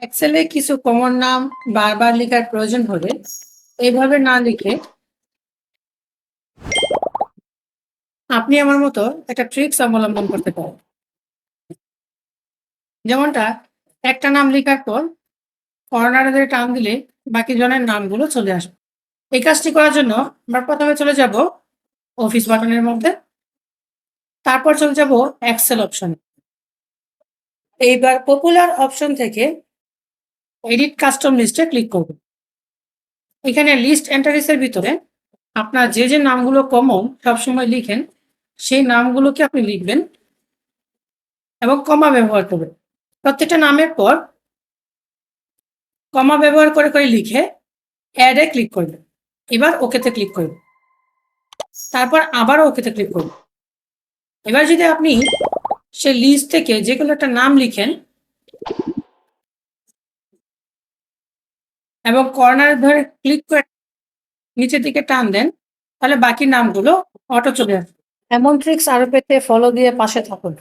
এক্সেলে কিছু কমন নাম বারবার লেখার প্রয়োজন হলে এইভাবে না লিখে আপনি আমার মতো একটা ট্রিক্স অবলম্বন করতে পারেন। যেমনটা, একটা নাম লেখার পর কর্নারে ধরে টান দিলে বাকি জনের নামগুলো চলে আসবে এই কাজটি করার জন্য আমরা প্রথমে চলে যাব অফিস বাটনের মধ্যে, তারপর চলে যাব এক্সেল অপশন এইবার পপুলার অপশন থেকে এডিট কাস্টম লিস্টে ক্লিক করব এখানে লিস্ট এন্টারিসের ভিতরে আপনার যে যে নামগুলো কমন সবসময় লিখেন, সেই নামগুলোকে আপনি লিখবেন এবং কমা ব্যবহার করবেন। প্রত্যেকটা নামের পর কমা ব্যবহার করে করে লিখে অ্যাডে ক্লিক করবেন। এবার ওকেতে ক্লিক করবেন তারপর আবারও ওকেতে ক্লিক করবেন এবার যদি আপনি সে লিস্ট থেকে যে কোনো একটা নাম লিখেন এবং কর্নার ধরে ক্লিক করে নিচের দিকে টান দেন, তাহলে বাকি নামগুলো অটো চলে আসবে। এমন ট্রিক্স আরও পেতে ফলো দিয়ে পাশে থাকুন।